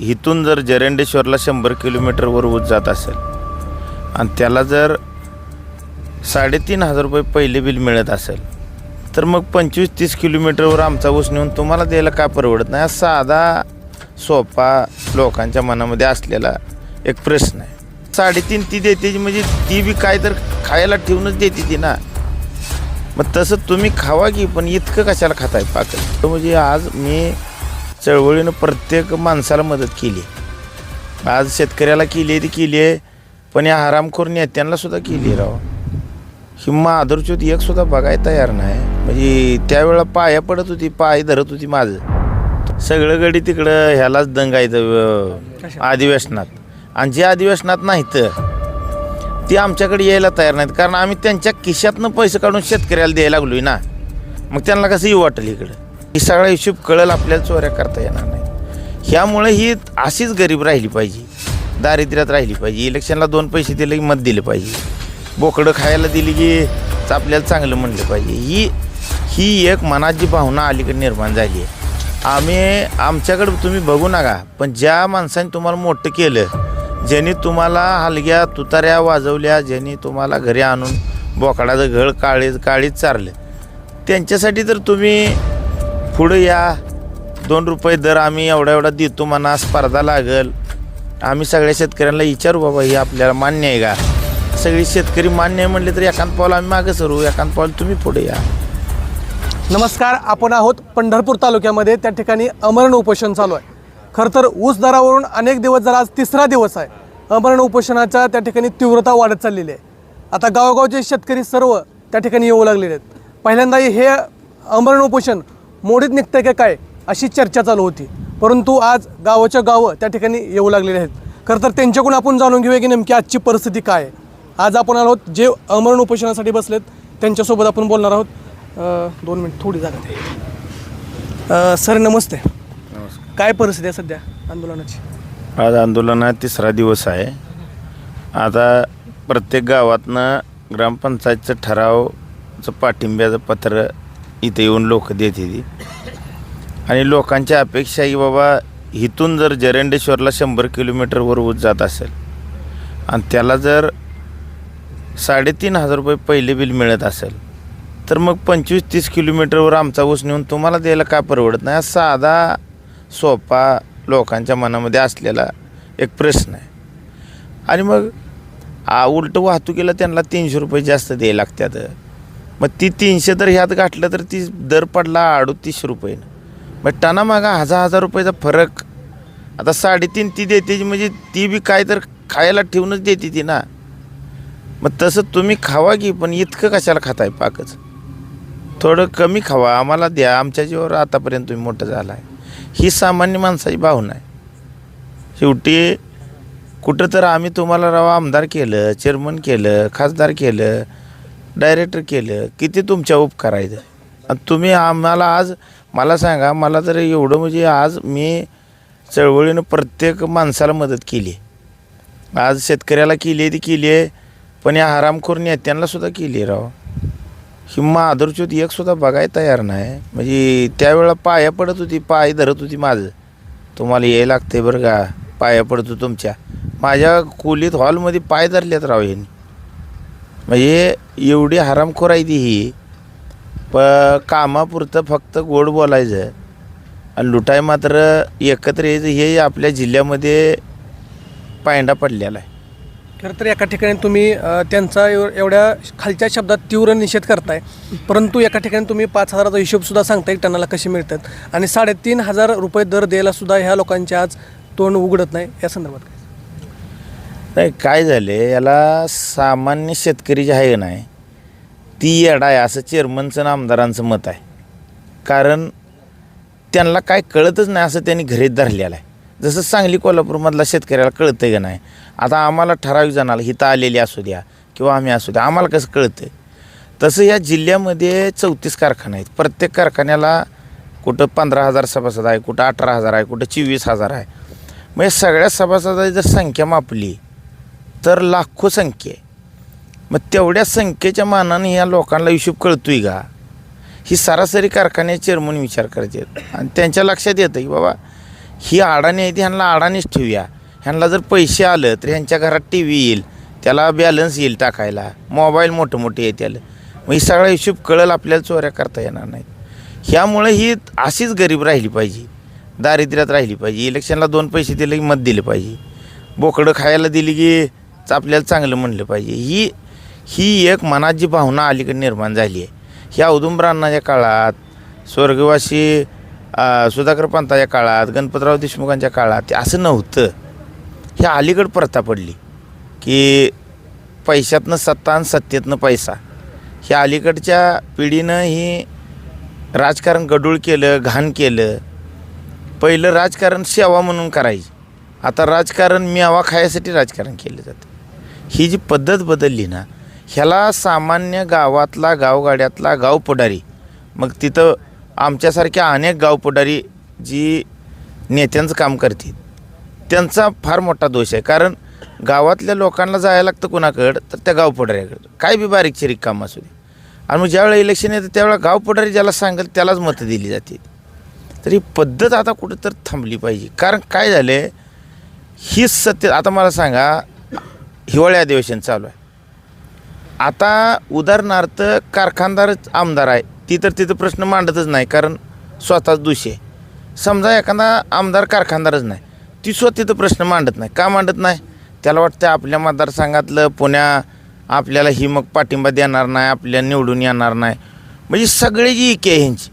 इथून जर जरंडेश्वरला शंभर किलोमीटरवर ऊस जात असेल आणि त्याला जर साडेतीन हजार रुपये पहिले बिल मिळत असेल तर मग पंचवीस तीस किलोमीटरवर आमचा ऊस नेऊन तुम्हाला द्यायला का परवडत नाही? हा साधा सोपा लोकांच्या मनामध्ये असलेला एक प्रश्न आहे. साडेतीन ती देते म्हणजे ती बी काय तर खायला ठेवूनच देते ती ना. मग तसं तुम्ही खावा की पण इतकं कशाला खाताय पाकल? म्हणजे आज मी चळवळीनं प्रत्येक माणसाला मदत केली. आज शेतकऱ्याला केली आहे ती केली आहे पण या हरामखोर नेत्यांना सुद्धा केली राव. ही माधुरच्योत एक सुद्धा बघायला तयार नाही. म्हणजे त्यावेळेला पाया पडत होती पाय धरत होती माझं सगळं गडी तिकडं ह्यालाच दंगायचं अधिवेशनात आणि जे अधिवेशनात नाहीत ती आमच्याकडे यायला तयार नाहीत. कारण आम्ही त्यांच्या खिशातनं पैसे काढून शेतकऱ्याला द्यायला लागलोय ना. मग त्यांना कसं येऊ वाटेल इकडं? ही सगळा हिशोब कळल आपल्याला चोऱ्या करता येणार नाही. ह्यामुळे ही अशीच गरीब राहिली पाहिजे दारिद्र्यात राहिली पाहिजे इलेक्शनला दोन पैसे दिले की मत दिले पाहिजे. बोकडं खायला दिली की आपल्याला चांगलं म्हणलं पाहिजे. ही ही एक मनाची भावना अलीकडे निर्माण झाली आहे. आम्ही आमच्याकडे तुम्ही बघू नका पण ज्या माणसाने तुम्हाला मोठं केलं ज्यांनी तुम्हाला हलग्या तुताऱ्या वाजवल्या ज्यांनी तुम्हाला घरी आणून बोकडाचं घळ काळी काळीच चारलं त्यांच्यासाठी तर तुम्ही पुढं या. दोन रुपये दर आम्ही एवढा एवढा देतो म्हणा स्पर्धा लागल. आम्ही सगळ्या शेतकऱ्यांना विचारू बाबा हे आपल्याला मान्य आहे का? सगळी शेतकरी मान्य आहे म्हणले तर एकांत पाऊल आम्ही मागं सरू. एकांत पाऊल तुम्ही पुढे या. नमस्कार आपण आहोत पंढरपूर तालुक्यामध्ये. त्या ठिकाणी अमरण उपोषण चालू आहे. खरं तर ऊस दरावरून अनेक दिवस जरा आज तिसरा दिवस आहे. अमरण उपोषणाच्या त्या ठिकाणी तीव्रता वाढत चाललेली आहे. आता गावोगावचे शेतकरी सर्व त्या ठिकाणी येऊ लागलेले आहेत. पहिल्यांदा हे अमरण उपोषण मोडीत निघतंय का काय अशी चर्चा चालू होती. परंतु आज गावाच्या गावं त्या ठिकाणी येऊ लागलेले आहेत. खरं तर त्यांच्याकडून आपण जाणून घेऊया की नेमकी आजची परिस्थिती काय आहे. आज आपण आलो आहोत जे अमरण उपोषणासाठी बसलेत त्यांच्यासोबत आपण बोलणार आहोत. अ, दोन मिनिट थोडी जागा. अ, सर नमस्ते. काय परिस्थिती आहे सध्या आंदोलनाची? आज आंदोलनात तिसरा दिवस आहे. आता प्रत्येक गावातनं ग्रामपंचायतचं ठरावचं पाठिंब्याचं पत्र इथे येऊन लोक देत ती. आणि लोकांची अपेक्षा ही बाबा इथून जर जरंडेश्वरला शंभर किलोमीटरवर ऊस जात असेल आणि त्याला जर साडेतीन हजार रुपये पहिले बिल मिळत असेल तर मग पंचवीस तीस किलोमीटरवर आमचा ऊस नेऊन तुम्हाला द्यायला का परवडत नाही? हा साधा सोपा लोकांच्या मनामध्ये असलेला एक प्रश्न आहे. आणि मग आ उलटं वाहतुकीला त्यांना तीनशे रुपये जास्त द्यायला लागतात. मग ती तीनशे तर ह्यात गाठलं तर ती दर पडला अडोतीसशे रुपयेनं मग टना मागा हजार हजार रुपयाचा फरक. आता साडेतीन ती देते म्हणजे ती बी काय तर खायला ठेवूनच देते ती ना. मग तसं तुम्ही खावा की पण इतकं कशाला खाताय पाकच? थोडं कमी खावा आम्हाला द्या आमच्या जीवावर आतापर्यंत तुम्ही मोठं झाला आहे ही सामान्य माणसाची भावना आहे. शेवटी कुठं तर आम्ही तुम्हाला राव आमदार केलं चेअरमन केलं खासदार केलं डायरेक्टर केलं किती तुमच्या उपकार आहेत? आणि तुम्ही आम्हाला आज मला सांगा मला तर एवढं म्हणजे आज मी चळवळीनं प्रत्येक माणसाला मदत केली. आज शेतकऱ्याला केली आहे ती केली आहे पण या हरामखोर नेत्यांना सुद्धा केली आहे राव. ही माधुरच्योत एक सुद्धा बघायला तयार नाही. म्हणजे त्यावेळेला पाया पडत होती पाय धरत होती माझं. तुम्हाला यायला लागते बरं का? पाया पडतो तुमच्या. माझ्या खोलीत हॉलमध्ये पाय धरलेत राव यांनी. म्हणजे एवढी हरामखोर आहे ती ही. प कामापुरतं फक्त गोड बोलायचं. आणि लुटाय मात्र एकत्र यायचं हे आपल्या जिल्ह्यामध्ये पायंडा पडलेला आहे. खरं तर एका ठिकाणी तुम्ही अ, त्यांचा एव- एवढ्या खालच्या शब्दात तीव्र निषेध करताय. परंतु एका ठिकाणी तुम्ही पाच हजाराचा हिशोबसुद्धा सांगताय की टनाला कसे मिळतात. आणि साडेतीन हजार रुपये दर द्यायला सुद्धा ह्या लोकांचे आज तोंड उघडत नाही या संदर्भात काय? नाही काय झालं याला सामान्य शेतकरी जे आहे नाही ती येडा आहे असं चेअरमनचं आणि आमदारांचं मत आहे. कारण त्यांना काय कळतच नाही असं त्यांनी घरीत धरलेलं आहे. जसं सांगली कोल्हापूरमधला शेतकऱ्याला कळतंय का नाही आता आम्हाला ठराविक जणाला हिथं आलेली असू द्या किंवा आम्ही असू द्या आम्हाला कसं कळतं तसं या जिल्ह्यामध्ये चौतीस कारखाने आहेत. प्रत्येक कारखान्याला कुठं पंधरा हजार सभासद आहे कुठं अठरा हजार आहे कुठं चोवीस हजार आहे. मग या सगळ्या सभासदाची जर संख्या मापली तर लाखो संख्या. आहे मग तेवढ्या संख्येच्या मानाने या लोकांना हिशोब कळतोय का? ही सरासरी कारखान्याचे चेअरमन विचार करते आणि त्यांच्या लक्षात येतं की बाबा ही अडाणी आहे ती ह्यांना अडाणीच ठेवूया. ह्यांना जर पैसे आलं तर ह्यांच्या घरात टी व्ही येईल त्याला बॅलन्स येईल टाकायला. मोबाईल मोठं मोठे येतील मग ही सगळा हिशोब कळल आपल्याला चोऱ्या करता येणार नाहीत. ह्यामुळे ही अशीच गरीब राहिली पाहिजे. दारिद्र्यात राहिली पाहिजे. इलेक्शनला दोन पैसे दिले की मत दिले पाहिजे. बोकडं खायला दिली की आपल्याला चांगलं म्हणलं पाहिजे. ही ही एक मनात जी भावना अलीकडे निर्माण झाली आहे. ह्या औदुंबरांनाच्या काळात स्वर्गवासी सुधाकर पंताच्या काळात गणपतराव देशमुखांच्या काळात ते असं नव्हतं. हे अलीकड प्रथा पडली की पैशातनं सत्ता आणि सत्तेतनं पैसा. ह्या अलीकडच्या पिढीनं ही राजकारण गडूळ केलं घाण केलं. पहिलं राजकारण सेवा म्हणून करायची. आता राजकारण मेवा खायसाठी राजकारण केलं जातं. ही जी पद्धत बदलली ना ह्याला सामान्य गावातला गावगाड्यातला गाव पुढारी मग तिथं आमच्यासारख्या अनेक गाव पुढारी जी नेत्यांचं काम करतील त्यांचा फार मोठा दोष आहे. कारण गावातल्या लोकांना जायला लागतं कुणाकडं? तर त्या गाव पुढाऱ्याकडं. काय बी बारीक चिरीक काम असू दे. आणि मग ज्यावेळेला इलेक्शन येतं त्यावेळेला गाव पुढारी ज्याला सांगेल त्यालाच मतं दिली जाते तर ही पद्धत आता कुठं तर थांबली पाहिजे. कारण काय झालं हीच सत्य आता मला सांगा हिवाळी अधिवेशन चालू आहे. आता उदाहरणार्थ कारखानदारच आमदार आहे ती तर तिथं प्रश्न मांडतच नाही कारण स्वतःच दोषी आहे. समजा एखादा आमदार कारखानदारच नाही ती स्वतः तिथं प्रश्न मांडत नाही. का मांडत नाही? त्याला वाटतं आपल्या मतदारसंघातलं पुण्या आपल्याला ही मग पाठिंबा देणार नाही आपल्या निवडून येणार नाही. म्हणजे सगळे जी इके आहे ह्यांची.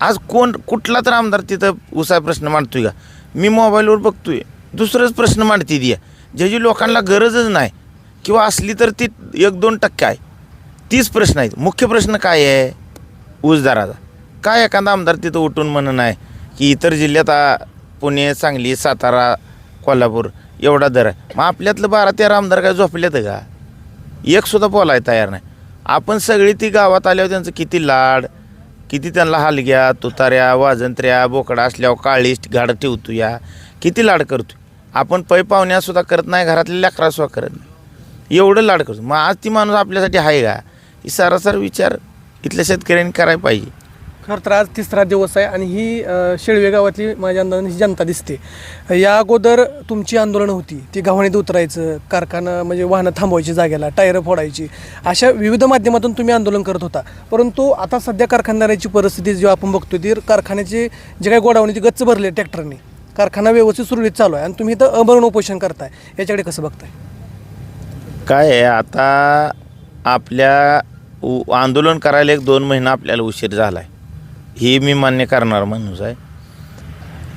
आज कोण कुठला तर आमदार तिथं उसा प्रश्न मांडतोय का? मी मोबाईलवर बघतोय दुसरंच प्रश्न मांडते दिया ज्याची लोकांना गरजच नाही किंवा असली तर ती एक दोन टक्के आहे. तीच प्रश्न आहेत. मुख्य प्रश्न काय आहे? ऊसदाराचा. काय एखादा आमदार तिथं उठून म्हणून आहे की इतर जिल्ह्यात पुणे सांगली सातारा कोल्हापूर एवढा दर आहे. मग आपल्यातलं बारा तेरा आमदार काय झोपल्यात का? एकसुद्धा बोलायला बोलाय तयार नाही. आपण सगळी ती गावात आल्यावर त्यांचं किती लाड किती त्यांना हलग्या तुताऱ्या वाजंत्र्या बोकडा असल्यावर काळीस गाडं ठेवतो या किती लाड करतो आपण पै पाहुण्यासुद्धा करत नाही घरातल्या लेकरासुद्धा करत नाही. एवढं लाड करतो. मग आज ती माणूस आपल्यासाठी आहे का? ही सरासर विचार इथल्या शेतकऱ्यांनी करायला पाहिजे. खरं तर आज तिसरा दिवस आहे आणि ही शेळवे गावातली माझ्या अंदाजाने ही जनता दिसते. या अगोदर तुमची आंदोलनं होती. ती गव्हाणीत उतरायचं कारखाना म्हणजे वाहनं थांबवायची जागेला टायरं फोडायची. अशा विविध माध्यमातून तुम्ही आंदोलन करत होता. परंतु आता सध्या कारखानदाराची परिस्थिती जेव्हा आपण बघतो ती कारखान्याची जे काही गोडावणी ती गच्च भरले ट्रॅक्टरने. कारखाना व्यवस्थित सुरळीत चालू आहे आणि तुम्ही इथं अमरण उपोषण करताय. याच्याकडे कसं बघताय? काय आहे आता आपल्या उ- आंदोलन करायला एक दोन महिना आपल्याला उशीर झाला आहे ही मी मान्य करणार माणूस आहे.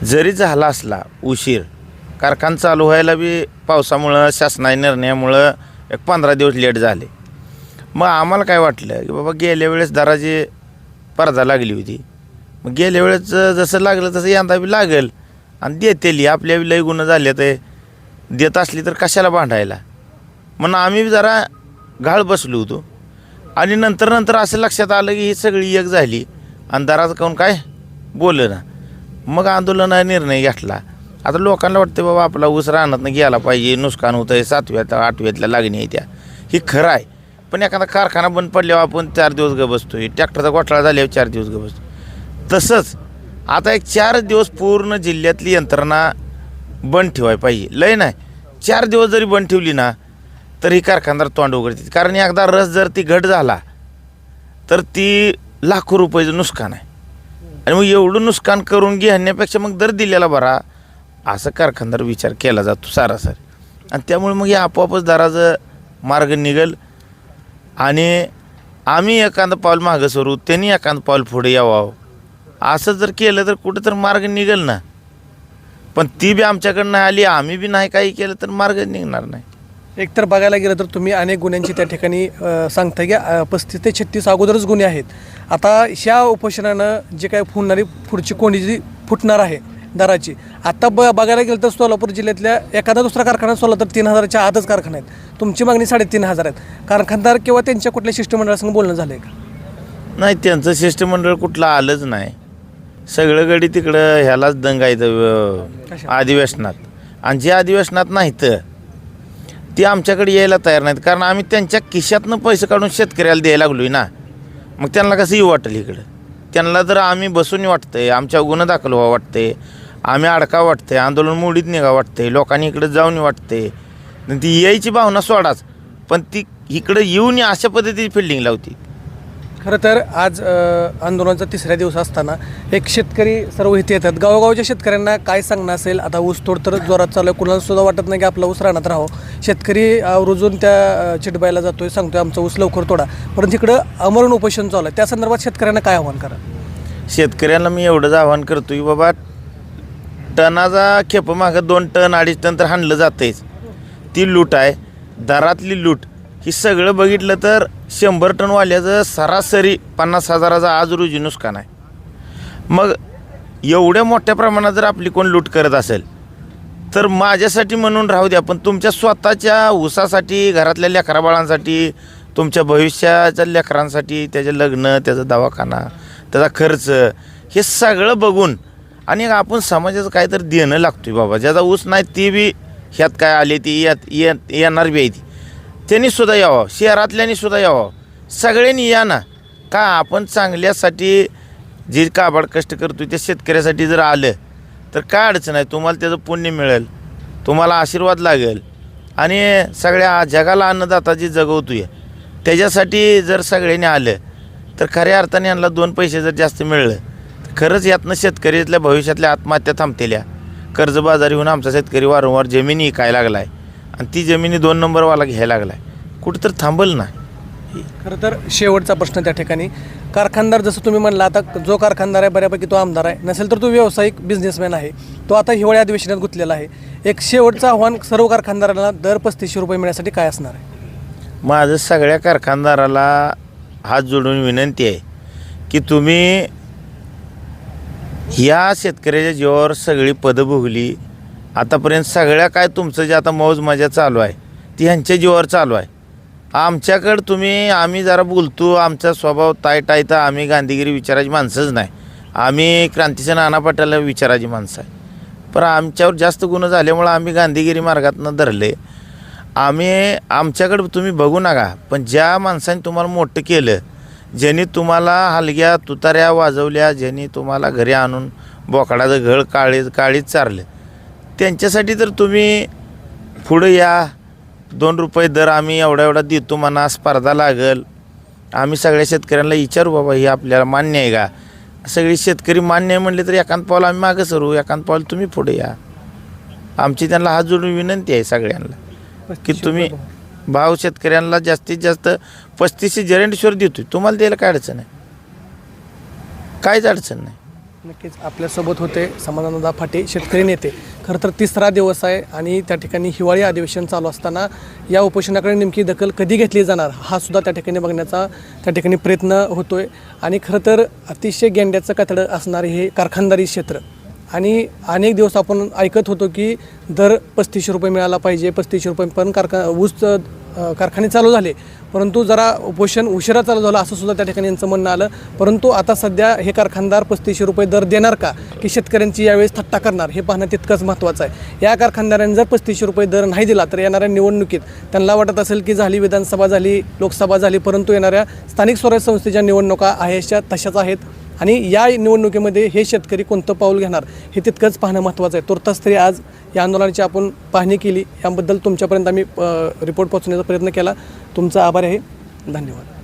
जरी झाला असला उशीर कारखाना चालू व्हायला बी पावसामुळं शासनाच्या निर्णयामुळं एक पंधरा दिवस लेट झाले. मग आम्हाला काय वाटलं की बाबा गेल्या वेळेस दराची पडदा लागली होती. मग गेल्या वेळेस जसं लागलं तसं यंदा बी लागेल. आणि देतेली आपल्या लय गुन्हे झाले ते. देत असली तर कशाला भांडायला? म्हणून आम्ही जरा घाळ बसलो होतो. आणि नंतर नंतर असं लक्षात आलं की ही सगळी एक झाली. आणि दराचं काऊन काय? बोललं ना मग आंदोलनाने निर्णय घेतला. आता लोकांना वाटतं बाबा आपला ऊस रानातनं गेला पाहिजे. नुकसान होतं आहे सातव्यात आठव्यातल्या लागणी आहे त्या. ही खरं आहे. पण एखादा कारखाना बंद पडल्यावर आपण चार दिवस ग बसतोय. ट्रॅक्टरचा घोटाळा झाल्यावर चार दिवस ग बसतो तसंच आता एक चार दिवस पूर्ण जिल्ह्यातली यंत्रणा बंद ठेवाय पाहिजे. लय नाही. चार दिवस जरी बंद ठेवली ना तर ही कारखानदार तोंड उघडते कारण एकदा रस जर ती घट झाला तर ती लाखो रुपयाचं नुकसान आहे. आणि मग एवढं नुकसान करून घेण्यापेक्षा मग दर दिलेला बरा असं कारखानदार विचार केला जातो सारासार. आणि त्यामुळे मग या आपोआपच दराचं मार्ग निघेल. आणि आम्ही एखादं पाऊल मागं सरू त्यांनी एखादं पाऊल पुढे यावं. असं जर केलं तर कुठं तर मार्ग निघेल ना. पण ती बी आमच्याकडं नाही आली आम्ही बी नाही काही केलं तर मार्ग निघणार नाही. एकतर बघायला गेलं तर तुम्ही अनेक गुन्ह्यांची त्या ठिकाणी अ, सांगताय की पस्तीस ते छत्तीस अगोदरच गुन्हे आहेत. आता ह्या उपोषणानं जे काय फुटणारी पुढची कोंडी जी फुटणार आहे दराची आता ब बघायला गेलं तर सोलापूर जिल्ह्यातल्या एखादा दुसरा कारखाना सोडला तर तीन हजाराच्या आतच कारखाना आहेत. तुमची मागणी साडेतीन हजार आहेत. कारखानदार किंवा त्यांच्या कुठल्या शिष्टमंडळासंग बोलणं झालं आहे का? नाही त्यांचं शिष्टमंडळ कुठलं आलंच नाही. सगळं गडी तिकडं ह्यालाच दंगायचं कशा? अधिवेशनात आणि जे अधिवेशनात नाहीत ते आमच्याकडे यायला तयार नाहीत. कारण आम्ही त्यांच्या खिशातनं पैसे काढून शेतकऱ्याला द्यायला लागलोय ना. मग त्यांना कसं येऊ वाटेल इकडं? त्यांना जर आम्ही बसून वाटतंय आमच्या गुन्हा दाखल व्हावं वाटतंय आम्ही अडका वाटतंय आंदोलन मोडीत निघा वाटतंय लोकांनी इकडे जाऊन वाटतंय आणि ती यायची भावना सोडाच. पण ती इकडं येऊन अशा पद्धतीची फिल्डिंग लावती खरं तर आज आंदोलनाचा तिसऱ्या दिवस असताना एक शेतकरी सर्व इथे येतात. गावोगावच्या शेतकऱ्यांना काय सांगणं असेल? आता ऊस तोड तर जोरात चालू आहे. कुणाला सुद्धा वाटत नाही की आपला ऊस राहणार राहावं. शेतकरी अ, रुजून त्या चिटबायला जातोय सांगतोय आमचा ऊस लवकर तोडा. परंतु इकडं अमरण उपोषण चालू आहे. त्या संदर्भात शेतकऱ्यांना काय आव्हान करा? शेतकऱ्यांना मी एवढंच आवाहन करतो की बाबा टनाचा खेप मागं दोन टन अडीच टन तर हाणलं जातंयच. ती लूट आहे. दरातली लूट. ही सगळं बघितलं तर शंभर टनवाल्याचं सरासरी पन्नास हजाराचा आज रोजी नुकसान आहे मग एवढ्या मोठ्या प्रमाणात जर आपली कोण लूट करत असेल तर माझ्यासाठी म्हणून राहू द्या पण तुमच्या स्वतःच्या ऊसासाठी घरातल्या लेकराबाळांसाठी तुमच्या भविष्याच्या लेकरांसाठी त्याचे लग्न त्याचा दवाखाना त्याचा खर्च हे सगळं बघून आणि आपण समाजाचं काहीतरी देणं लागतोय बाबा. ज्याचा ऊस नाही ती बी ह्यात काय आले ती यात येणार बी आहे ती. त्यांनी सुद्धा यावं शहरातल्यांनी सुद्धा यावं. सगळ्यांनी या ना. का आपण चांगल्यासाठी जे काबाड कष्ट करतो त्या शेतकऱ्यासाठी जर आलं तर काय अडचण आहे? तुम्हाला त्याचं पुण्य मिळेल तुम्हाला आशीर्वाद लागेल. आणि सगळ्या जगाला अन्नदाता जी जगवतो आहे त्याच्यासाठी जर सगळ्यांनी आलं तर खऱ्या अर्थाने यांना दोन पैसे जर जास्त मिळलं तर खरंच यातनं शेतकऱ्यातल्या भविष्यातल्या आत्महत्या थांबतेल्या. कर्जबाजारी होऊन आमचा शेतकरी वारंवार जमिनी काय लागला आहे आणि ती जमिनी दोन नंबरवाला घ्यायला लागला आहे कुठं तर थांबल ना. खरं तर शेवटचा प्रश्न त्या ठिकाणी. कारखानदार जसं तुम्ही म्हणला आता जो कारखानदार आहे बऱ्यापैकी तो आमदार आहे. नसेल तर तो व्यावसायिक बिझनेसमॅन आहे. तो आता हिवाळी अधिवेशनात गुंतलेला आहे. एक शेवटचं आव्हान सर्व कारखानदारांना दर पस्तीसशे रुपये मिळण्यासाठी काय असणार आहे? माझं सगळ्या कारखानदाराला हात जोडून विनंती आहे की तुम्ही ह्या शेतकऱ्याच्या जीवावर सगळी पदं भोगली. आतापर्यंत सगळ्या काय तुमचं जे आता मौज मजा चालू आहे ती ह्यांच्या जीवावर चालू आहे. आमच्याकडं तुम्ही आम्ही जरा बोलतो आमचा स्वभाव ताय आहे तर आम्ही गांधीगिरी विचाराची माणसंच नाही. आम्ही क्रांतीचे नाना पाटाला विचाराची माणसं आहे. पण आमच्यावर जास्त गुन्हे झाल्यामुळं आम्ही गांधीगिरी मार्गातनं धरले. आम्ही आमच्याकडं तुम्ही बघू नका पण ज्या माणसाने तुम्हाला मोठं केलं ज्यांनी तुम्हाला हलग्या तुताऱ्या वाजवल्या ज्यांनी तुम्हाला घरी आणून बोकडाचं घळ काळी काळीच चारलं त्यांच्यासाठी तर तुम्ही पुढं या. दोन रुपये दर आम्ही एवढा एवढा देतो म्हणा स्पर्धा लागल. आम्ही सगळ्या शेतकऱ्यांना विचारू बाबा हे आपल्याला मान्य आहे का? सगळी शेतकरी मान्य आहे म्हणले तर एकांत पाऊल आम्ही मागं सरू एकांत पाऊल तुम्ही पुढे या. आमची त्यांना हात जोडून विनंती आहे सगळ्यांना की तुम्ही भाव शेतकऱ्यांना जास्तीत जास्त पस्तीसशे जरंडेश्वर देतोय. तुम्हाला द्यायला काय अडचण आहे? काहीच अडचण नाही. नक्कीच आपल्यासोबत होते समाधानदा फाटे शेतकरी नेते. खरं तर तिसरा दिवस आहे आणि त्या ठिकाणी हिवाळी अधिवेशन चालू असताना या उपोषणाकडे नेमकी दखल कधी घेतली जाणार हा सुद्धा त्या ठिकाणी बघण्याचा त्या ठिकाणी प्रयत्न होतोय. आणि खरं तर अतिशय गेंड्याचं कथडं असणारे हे कारखानदारी क्षेत्र. आणि अनेक दिवस आपण ऐकत होतो की दर पस्तीसशे रुपये मिळाला पाहिजे पस्तीसशे रुपये पण कारखा ऊस कारखाने चालू झाले. परंतु जरा उपोषण उशिरा चालू झालं असं सुद्धा त्या ठिकाणी यांचं म्हणणं आलं. परंतु आता सध्या हे कारखानदार पस्तीसशे रुपये दर देणार का? की शेतकऱ्यांची यावेळेस थट्टा करणार? हे पाहणं तितकंच महत्त्वाचं आहे. या कारखानदारांनी जर पस्तीसशे रुपये दर नाही दिला तर येणाऱ्या निवडणुकीत त्यांना वाटत असेल की झाली विधानसभा झाली लोकसभा झाली परंतु येणाऱ्या स्थानिक स्वराज्य संस्थेच्या निवडणुका आहेशा तशाच आहेत. आणि या निवडणुकीमध्ये हे शेतकरी कोणतं पाऊल घेणार हे तितकंच पाहणं महत्त्वाचं आहे. तुर्तास तरी आज या आंदोलनाची आपण पाहणी केली. याबद्दल तुमच्यापर्यंत आम्ही रिपोर्ट पोहोचण्याचा प्रयत्न केला. तुमचा आभार आहे. धन्यवाद.